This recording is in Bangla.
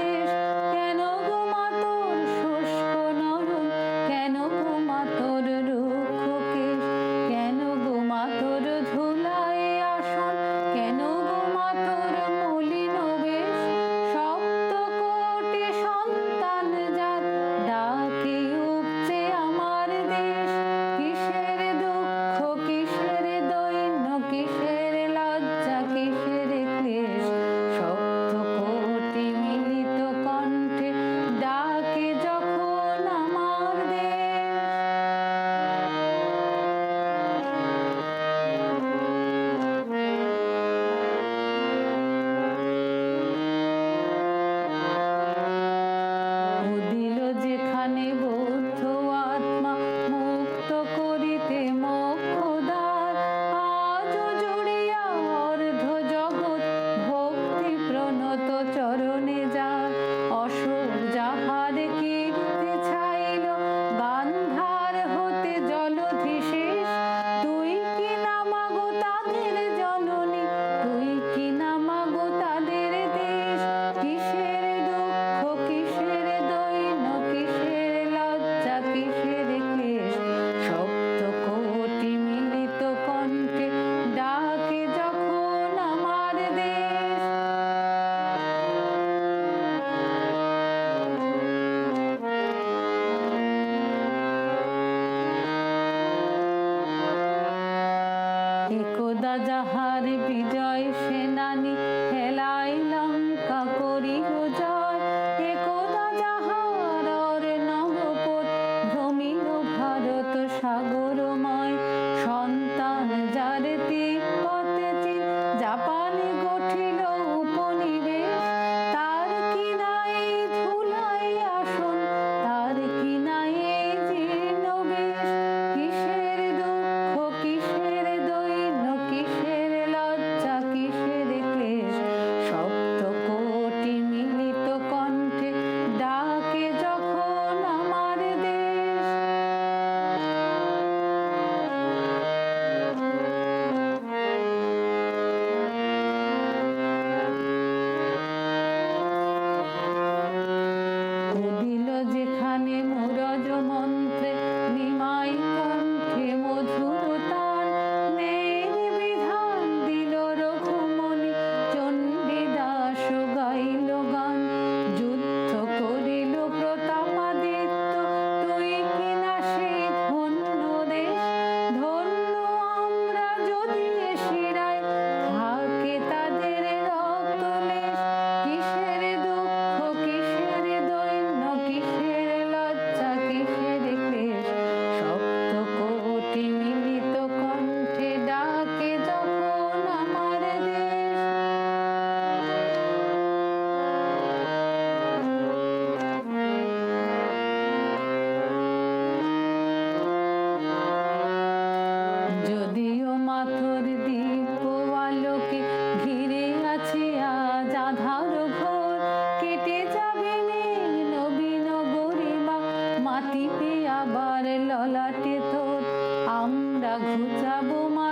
Krishna. একদা যাহার বিজয় সেনানি খেলাইলাম কাটে তোর। আমরা ঘুচাবো মা